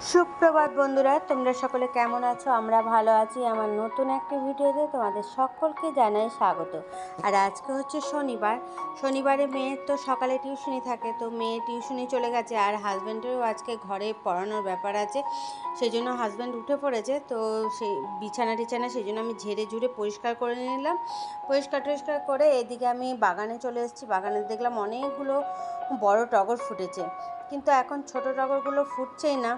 সুপ্রভাত বন্ধুরা, তোমরা সকলে কেমন আছো? আমরা ভালো আছি। আমার নতুন একটি ভিডিওতে তোমাদের সকলকে জানাই স্বাগত। আর আজকে হচ্ছে শনিবার। শনিবারে মেয়ের তো সকালে টিউশনি থাকে, তো মেয়ে টিউশনি চলে গেছে আর হাজব্যান্ডেরও আজকে ঘরে পড়ানোর ব্যাপার আছে। সেই জন্য হাজব্যান্ড উঠে পড়েছে, তো সেই বিছানা টিছানা সেই জন্য আমি ঝেড়ে ঝুড়ে পরিষ্কার করে নিলাম। পরিষ্কার টরিষ্কার করে এদিকে আমি বাগানে চলে এসেছি। বাগানে দেখলাম অনেকগুলো বড় টগর ফুটেছে। কিন্তু এখন ছোট টগরগুলো ফুটছেই না।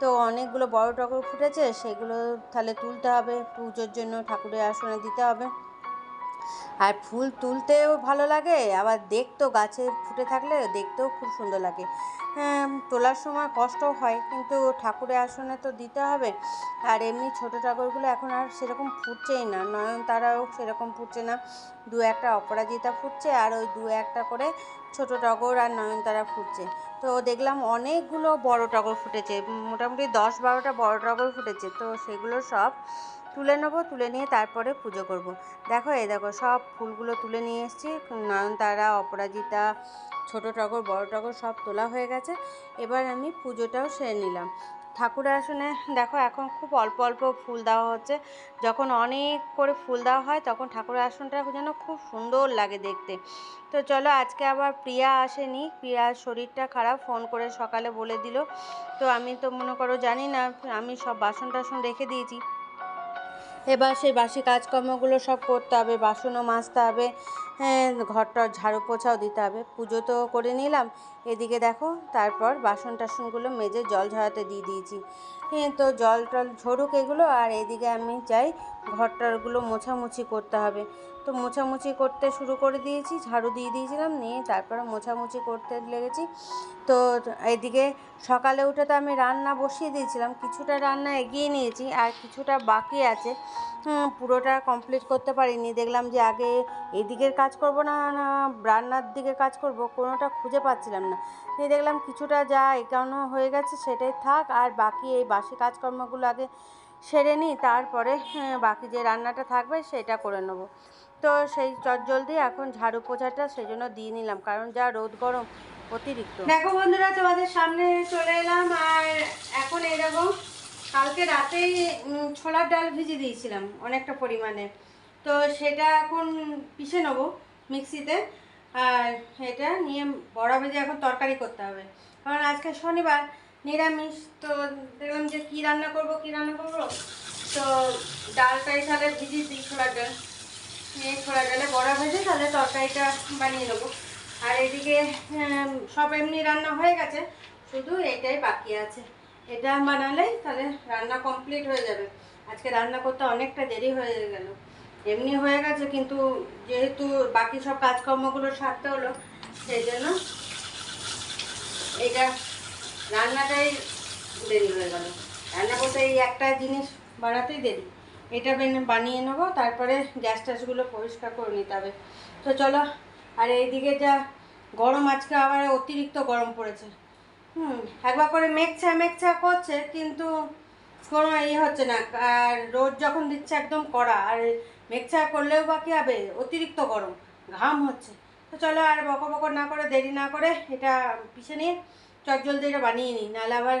তো অনেকগুলো বড় টগর ফুটেছে, সেগুলো তাহলে তুলতে হবে। পুজোর জন্য ঠাকুরের আসনে দিতে হবে। আর ফুল তুলতেও ভালো লাগে, আবার দেখতেও গাছে ফুটে থাকলে দেখতেও খুব সুন্দর লাগে। হ্যাঁ তোলার সময় কষ্ট হয়, কিন্তু ঠাকুরের আসনে তো দিতে হবে। আর এমনি ছোটো ঠাকুরগুলো এখন আর সেরকম ফুটছেই না। নয়নতারাও সেরকম ফুটছে না। দু একটা অপরাজিতা ফুটছে, আর ওই দু একটা করে ছোট টগর আর নয়নতারা ফুটছে। তো দেখলাম অনেকগুলো বড় টগর ফুটেছে মোটামুটি দশ বারোটা বড় টগর ফুটেছে, তো সেগুলো সব তুলে নেব, তুলে নিয়ে তারপরে পুজো করব। দেখো, এই দেখো, সব ফুলগুলো তুলে নিয়ে এসেছি, নয়নতারা, অপরাজিতা, ছোট টগর বড় টগর সব তোলা হয়ে গেছে এবার আমি পুজোটাও সেরে নিলাম ঠাকুরের আসনে দেখো এখন খুব অল্প অল্প ফুল দেওয়া হচ্ছে। যখন অনেক করে ফুল দেওয়া হয় তখন ঠাকুর আসনটা যেন খুব সুন্দর লাগে দেখতে। তো চলো আজকে আবার প্রিয়া আসেনি। প্রিয়ার শরীরটা খারাপ, ফোন করে সকালে বলে দিল। তো আমি তো মনে করো জানি না, আমি সব বাসন টাসন রেখে দিয়েছি। এবার সেই বাসি কাজকর্মগুলো সব করতে হবে, বাসনও মাজতে হবে হ্যাঁ ঘরটার ঝাড়ু পোছাও দিতে হবে। পুজো তো করে নিলাম, এদিকে দেখো, তারপর বাসন টাসনগুলো মেজে জল ঝরাতে দিয়ে দিয়েছি। হ্যাঁ তো জল টল ঝরুক এগুলো, আর এদিকে আমি চাই ঘরটারগুলো মোছামুছি করতে হবে। তো মোছামুছি করতে শুরু করে দিয়েছি, ঝাড়ু দিয়ে দিয়েছিলাম, নিয়ে তারপরে মোছামুছি করতে লেগেছি। তো এদিকে সকালে উঠে তো আমি রান্না বসিয়ে দিয়েছিলাম, কিছুটা রান্না এগিয়ে নিয়েছি আর কিছুটা বাকি আছে। পুরোটা কমপ্লিট করতে পারিনি, দেখলাম যে আগে এদিকের কাজ করব না না রান্নার দিকে কাজ করব, কোনোটা খুঁজে পাচ্ছিলাম না। নিয়ে দেখলাম কিছুটা যা একানো হয়ে গেছে সেটাই থাক, আর বাকি এই বাসি কাজকর্মগুলো আগে সেরে নিই তারপরে হ্যাঁ, বাকি যে রান্নাটা থাকবে সেটা করে নেব। তো সেই চটজলদি এখন ঝাড়ু পোছাটা সেই জন্য দিয়ে নিলাম কারণ যা রোদ গরম অতিরিক্ত। দেখো বন্ধুরা তোমাদের সামনে চলে এলাম আর এখন এরকম কালকে রাতেই ছোলার ডাল ভিজে দিয়েছিলাম অনেকটা পরিমাণে। তো সেটা এখন পিষে নেব মিক্সিতে আর এটা নিয়ে বড়া ভেজে এখন তরকারি করতে হবে। কারণ আজকে শনিবার নিরামিষ, তো দেখলাম যে কী রান্না করব, কী রান্না করব? তো ডালটাই তাহলে ভিজিয়ে দিই ছোলার ডাল। নিয়ে ছোলা ডালে বড়া ভেজে, তাহলে তরকারিটা বানিয়ে নেব। আর এদিকে সব এমনি রান্না হয়ে গেছে, শুধু এটাই বাকি আছে। এটা বানালেই তাহলে রান্না কমপ্লিট হয়ে যাবে। আজকে রান্না করতে অনেকটা দেরি হয়ে গেল। এমনি হয়ে গেছে, কিন্তু যেহেতু বাকি সব কাজকর্মগুলো সারতে হলো, সেই জন্য এটা রান্নাটাই দেরি হয়ে গেল। রান্না করতে এই একটা জিনিস বাড়াতেই দেরি। এটা বানিয়ে নেব, তারপরে গ্যাস ট্যাসগুলো পরিষ্কার করে নিতে হবে। তো চলো, আর এইদিকে যা গরম, আজকে আবার অতিরিক্ত গরম পড়েছে। হুম, একবার করে মেঘছা মেঘছা করছে, কিন্তু কোনো ইয়ে হচ্ছে না। আর রোদ যখন দিচ্ছে একদম কড়া, আর মেঘছা করলেও বাকি হবে? অতিরিক্ত গরম, ঘাম হচ্ছে। তো চলো, আর বকর বকর না করে, দেরি না করে এটা পিছিয়ে নিয়ে চট জলদি এটা বানিয়ে নিই, নাহলে আবার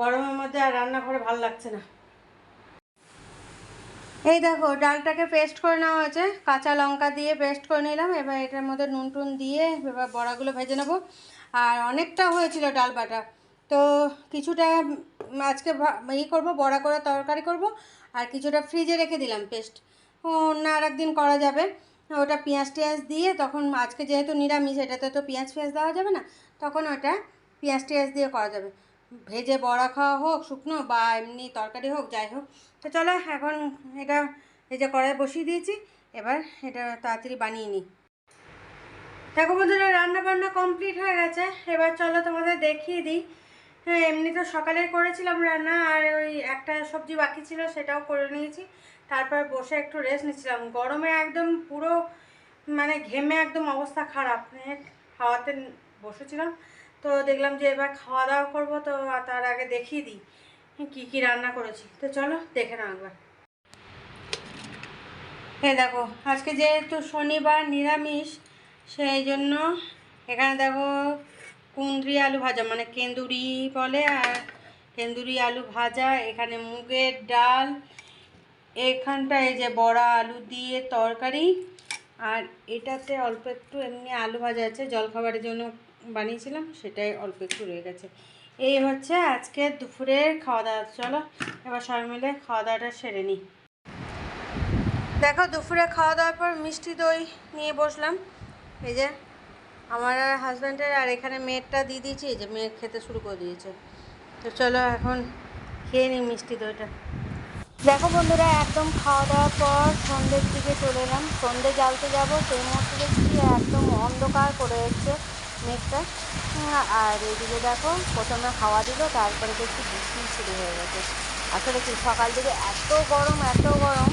গরমের মধ্যে আর রান্না করে ভালো লাগছে না। এই দেখো, ডালটাকে পেস্ট করে নেওয়া হয়েছে। কাঁচা লঙ্কা দিয়ে পেস্ট করে নিলাম, এবার এটার মধ্যে নুন টুন দিয়ে এবার বড়াগুলো ভেজে নেব। আর অনেকটা হয়েছিল ডাল বাটা। তো কিছুটা আজকে ই করব, বড়া করে তরকারি করব, আর কিছুটা ফ্রিজে রেখে দিলাম পেস্ট অন্য আর একদিন করা যাবে। ওটা পেঁয়াজ টিয়াজ দিয়ে তখন আজকে যেহেতু নিরামিষ, এটাতে তো পেঁয়াজ ফেঁয়াজ দেওয়া যাবে না, তখন ওটা পেঁয়াজ টিয়াজ দিয়ে করা যাবে। ভেজে বড়া খাওয়া হোক, শুকনো বা এমনি তরকারি হোক, যাই হোক। তো চলো এখন এটা এই যে কড়াই বসিয়ে দিয়েছি, এবার এটা তাড়াতাড়ি বানিয়ে নিই। দেখো বন্ধুরা রান্না বান্না কমপ্লিট হয়ে গেছে। এবার চলো তোমাদের দেখিয়ে দিই। হ্যাঁ এমনি তো সকালে করেছিলাম রান্না, আর ওই একটা সবজি বাকি ছিল, সেটাও করে নিয়েছি। তারপর বসে একটু রেস্ট নিচ্ছিলাম। গরমে একদম পুরো মানে ঘেমে একদম অবস্থা খারাপ। খাওয়াতে বসেছিলাম। তো দেখলাম যে এবার খাওয়া দাওয়া করব, তো তার আগে দেখিয়ে দিই কী কী রান্না করেছি। তো চলো দেখে নাও একবার। হ্যাঁ দেখো, আজকে যেহেতু শনিবার নিরামিষ, সেই জন্য এখানে দেখো কুন্দ্রি আলু ভাজা মানে কেন্দুরি বলে আর তেন্দুরি আলু ভাজা, এখানে মুগের ডাল, এখানটা এই যে বড়া আলু দিয়ে তরকারি, আর এটাতে অল্প একটু এমনি আলু ভাজা আছে, জলখাবারের জন্য বানিয়েছিলাম, সেটাই অল্প একটু রয়ে গেছে। এই হচ্ছে আজকে দুপুরের খাওয়া দাওয়া চলো, এবার সবাই মিলে খাওয়া দাওয়াটা সেরে নিই। দেখো, দুপুরে খাওয়া দাওয়ার পর মিষ্টি দই নিয়ে বসলাম। এই যে, আমার আর হাজব্যান্ডের আর এখানে মেয়েরটা দিয়ে দিয়েছি যে মেয়ে খেতে শুরু করে দিয়েছে। তো চলো, এখন খেয়ে নিই মিষ্টি দইটা। দেখো বন্ধুরা, একদম খাওয়া দাওয়ার পর সন্ধ্যের দিকে চলে এলাম। সন্ধ্যে জ্বালতে যাব, সেই মুহূর্তে দেখছি একদম অন্ধকার করে এসছে মেঘটা আর এদিকে দেখো, প্রথমে হাওয়া দিল, তারপরে দেখছি বৃষ্টি শুরু হয়ে গেছে। আসলে কি, সকাল থেকে এত গরম এত গরম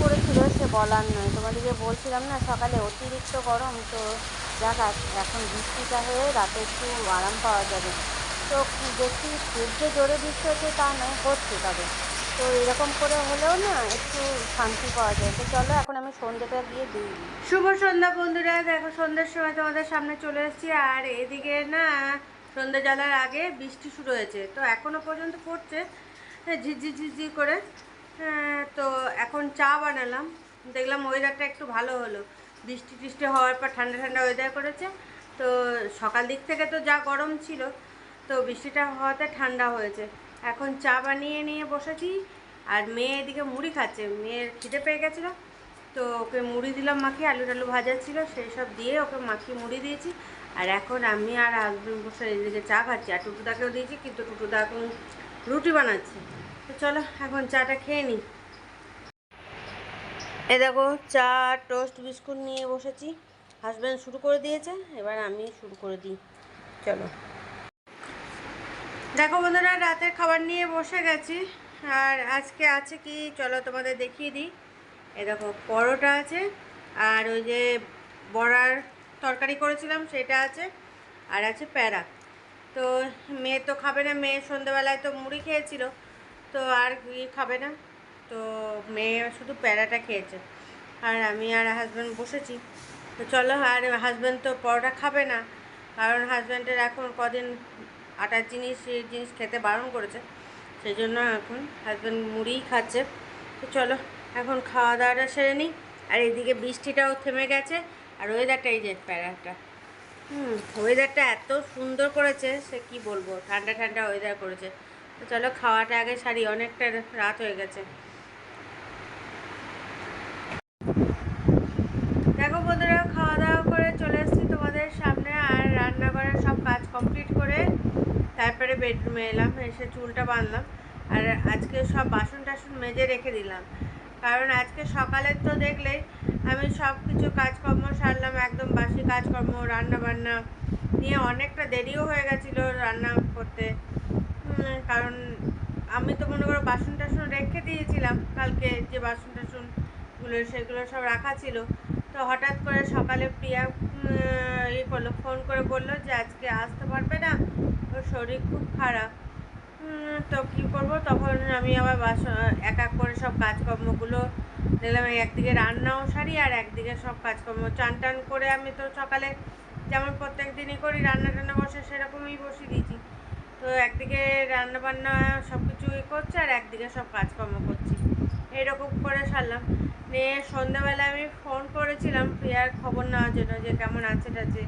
পড়েছিল, সে বলার নয়। তোমাদেরকে বলছিলাম না, সকালে অতিরিক্ত গরম, তো যাক এখন বৃষ্টিটা হয়ে রাতে একটু আরাম পাওয়া যাবে। তো দেখছি খুব যে জোরে বৃষ্টি হচ্ছে, তা নয়, হচ্ছে তবে। তো এরকম করে হলেও না একটু শান্তি পাওয়া যায়। তো চলো এখন আমি সন্ধ্যেটা দিয়ে দিই শুভ সন্ধ্যা বন্ধুরা দেখো সন্ধ্যের সময় তোমাদের সামনে চলে এসেছি আর এদিকে না সন্ধ্যে জ্বালার আগে বৃষ্টি শুরু হয়েছে। তো এখনও পর্যন্ত পড়ছে। হ্যাঁ, ঝিরঝির ঝিরঝির করে। হ্যাঁ, তো এখন চা বানালাম। দেখলাম ওয়েদারটা একটু ভালো হলো। বৃষ্টি টিষ্টি হওয়ার পর ঠান্ডা ঠান্ডা ওয়েদার করেছে। তো সকাল দিক থেকে তো যা গরম ছিল তো বৃষ্টিটা হওয়াতে ঠান্ডা হয়েছে। এখন চা বানিয়ে নিয়ে বসেছি, আর মেয়ে এদিকে মুড়ি খাচ্ছে। মেয়ের খিদে পেয়ে গেছিল, তো ওকে মুড়ি দিলাম মাখিয়ে আলু টালু ভাজা ছিল, সেই সব দিয়ে ওকে মাখিয়ে মুড়ি দিয়েছি। আর এখন আমি আর হাজবেন্ড বসে এদিকে চা খাচ্ছি, আর টুটুদাকেও দিয়েছি, কিন্তু টুটুদা এখন রুটি বানাচ্ছে। তো চলো, এখন চাটা খেয়ে নিই। এ দেখো, চা টোস্ট বিস্কুট নিয়ে বসেছি। হাজব্যান্ড শুরু করে দিয়েছে, এবার আমি শুরু করে দিই। চলো। দেখো বন্ধুরা, রাতের খাবার নিয়ে বসে গেছি। আর আজকে আছে কি, চলো তোমাদের দেখিয়ে দিই। এ দেখো, পরোটা আছে, আর ওই যে বড়ার তরকারি করেছিলাম, সেটা আছে, আর আছে প্যারা। তো মেয়ে তো খাবে না, মেয়ে সন্ধেবেলায় তো মুড়ি খেয়েছিল, তো আর ই খাবে না। তো মেয়ে শুধু প্যারাটা খেয়েছে। আর আমি আর হাজব্যান্ড বসেছি। তো চলো, আর হাজব্যান্ড তো পরোটা খাবে না, কারণ হাজব্যান্ডের এখন কদিন আটার জিনিস জিনিস খেতে বারণ করেছে। সেই জন্য এখন হাজব্যান্ড মুড়িই খাচ্ছে। তো চলো, এখন খাওয়া দাওয়াটা সেরে নিই। আর এদিকে বৃষ্টিটাও থেমে গেছে। আর ওয়েদারটা এই যে প্যারাটা। হুম ওয়েদারটা এত সুন্দর করেছে, সে কি বলব? ঠান্ডা ঠান্ডা ওয়েদার করেছে। তো চলো, খাওয়াটা আগে সারি। অনেকটা রাত হয়ে গেছে দেখো বন্ধুরা খাওয়া দাওয়া করে চলে এসেছি তোমাদের সামনে আর রান্নাঘরের সব কাজ কমপ্লিট করে তারপরে বেডরুমে এলাম, এসে চুলটা বাঁধলাম আর আজকে সব বাসন টাসন মেজে রেখে দিলাম। কারণ আজকে সকালে তো দেখলেই আমি সব কিছু কাজকর্ম সারলাম, একদম বাসি কাজকর্ম রান্না বান্না নিয়ে অনেকটা দেরিও হয়ে গেছিল রান্না করতে। কারণ আমি তো মনে করো বাসন টাসন রেখে দিয়েছিলাম, কালকে যে বাসন টাসনগুলো সেগুলো সব রাখা ছিল। তো হঠাৎ করে সকালে প্রিয়া ইয়ে করল, ফোন করে বলল যে আজকে আসতে পারবে না শরীর খুব খারাপ। তো কী করব? তখন আমি আবার বাসন এক এক করে সব কাজকর্মগুলো দেখলাম একদিকে রান্নাও সারি আর একদিকে সব কাজকর্ম। চান টান করে আমি তো সকালে যেমন প্রত্যেক দিনই করি, রান্না টান্না বসে সেরকমই বসিয়ে দিয়েছি। তো একদিকে রান্না বান্না সব কিছু ইয়ে করছে আর একদিকে সব কাজকর্ম করছি। এরকম করে সারলাম। নিয়ে সন্ধ্যাবেলা আমি ফোন করেছিলাম প্রিয়ার খবর নেওয়ার জন্য যে কেমন আছে টাছে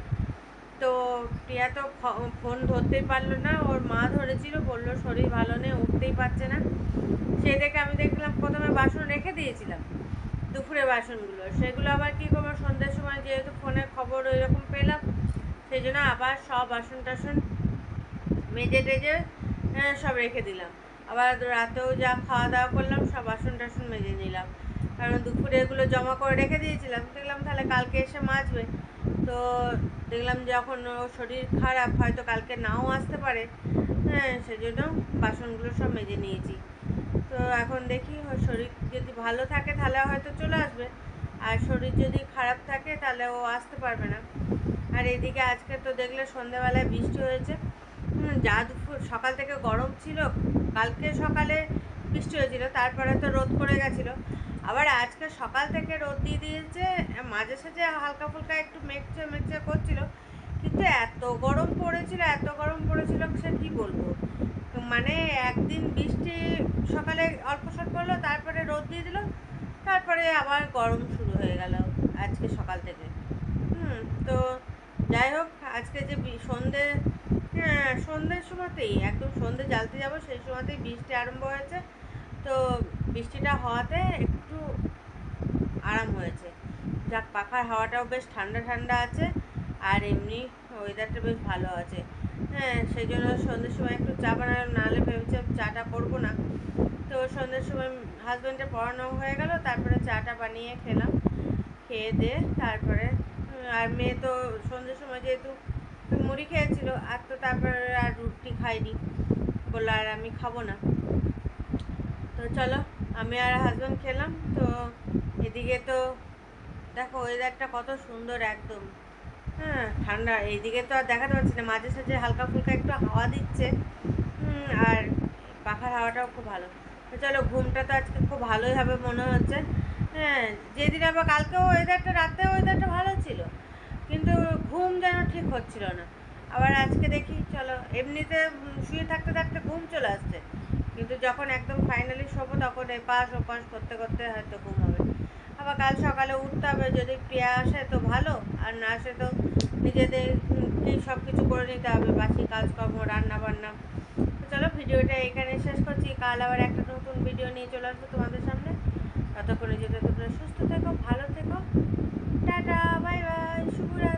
তো প্রিয়া তো ফোন ধরতেই পারল না। ওর মা ধরেছিল, বলল, শরীর ভালো নেই, উঠতেই পারছে না। সেই দেখে আমি দেখলাম, প্রথমে বাসন রেখে দিয়েছিলাম, দুপুরে বাসনগুলো। সেগুলো আবার কী করব, সন্ধ্যের সময় যেহেতু ফোনে খবর ওইরকম পেলাম, সেই জন্য আবার সব বাসন টাসন মেজে টেজে সব রেখে দিলাম। আবার রাতেও যা খাওয়া দাওয়া করলাম, সব বাসন টাসন মেজে নিলাম। কারণ দুপুরে এগুলো জমা করে রেখে দিয়েছিলাম। দেখলাম তাহলে কালকে এসে মাজবে। তো দেখলাম যখন শরীর খারাপ, হয়তো কালকে নাও আসতে পারে। হ্যাঁ সেজন্য বাসনগুলো সব মেজে নিয়েছি। তো এখন দেখি শরীর যদি ভালো থাকে তাহলে হয়তো চলে আসবে। আর শরীর যদি খারাপ থাকে তাহলে ও আসতে পারবে না। আর এদিকে আজকে তো দেখলে সন্ধ্যাবেলায় বৃষ্টি হয়েছে। যা দুপুর, সকাল থেকে গরম ছিল। কালকে সকালে বৃষ্টি হয়েছিল, তারপরে তো রোদ করে গেছিল। আবার আজকে সকাল থেকে রোদ দিয়ে দিয়েছে। মাঝে সাঝে হালকা ফুলকা একটু মেঘচে মেঘচে করছিল, কিন্তু এত গরম পড়েছিল, এত গরম পড়েছিল সে কী বলব? মানে একদিন বৃষ্টি সকালে অল্প স্বল্প হলো, তারপরে রোদ দিয়ে দিল, তারপরে আবার গরম শুরু হয়ে গেল আজকে সকাল থেকে। হুম, তো যাই হোক, আজকে যে সন্ধে হ্যাঁ সন্ধ্যের সময়তেই, একদম সন্ধে জ্বালতে যাব, সেই সময়তেই বৃষ্টি আরম্ভ হয়েছে। তো বৃষ্টিটা হওয়াতে একটু আরাম হয়েছে। যাক, পাখার হাওয়াটাও বেশ ঠান্ডা ঠান্ডা আছে আর এমনি ওয়েদারটা বেশ ভালো আছে। হ্যাঁ সেই জন্য সন্ধ্যের সময় একটু চা বানালাম, নাহলে ভেবেছিলাম চাটা করব না। তো সন্ধ্যের সময় হাজব্যান্ডের পড়ানো হয়ে গেল, তারপরে চাটা বানিয়ে খেলাম, খেয়ে দিয়ে তারপরে আর মেয়ে তো সন্ধ্যের সময় যেহেতু মুড়ি খেয়েছিল, আর তো তারপরে আর রুটি খাইনি, বলল আর আমি খাব না। তো চলো, আমি আর হাজব্যান্ড খেলাম, তো এদিকে তো দেখো ওয়েদারটা কত সুন্দর একদম। হ্যাঁ ঠান্ডা, এইদিকে তো আর দেখাতে পারছি না। মাঝে সাঝে হালকা ফুলকা একটু হাওয়া দিচ্ছে। আর পাখার হাওয়াটাও খুব ভালো। চলো, ঘুমটা তো আজকে খুব ভালোই হবে মনে হচ্ছে। হ্যাঁ যেদিন আবার কালকেও ওয়েদারটা রাতে ওয়েদারটা ভালো ছিল। কিন্তু ঘুম যেন ঠিক হচ্ছিল না। আবার আজকে দেখি, চলো, এমনিতে শুয়ে থাকতে থাকতে ঘুম চলে আসছে। কিন্তু যখন একদম ফাইনালি শোবো, তখন এপাশ ওপাশ করতে করতে হয়তো ঘুম আবার কাল সকালে উঠতে হবে, যদি পেয়ে আসে তো ভালো, আর না আসে তো নিজেদের সব কিছু করে নিতে হবে, বাকি কাজকর্ম রান্না বান্না তো চলো ভিডিওটা এখানে শেষ করছি, কাল আবার একটা নতুন ভিডিও নিয়ে চলে আসব তোমাদের সামনে। ততক্ষণে যেতে তোমরা সুস্থ থেকো, ভালো থেকো, টাটা, বাই বাই, শুভরাত্রি।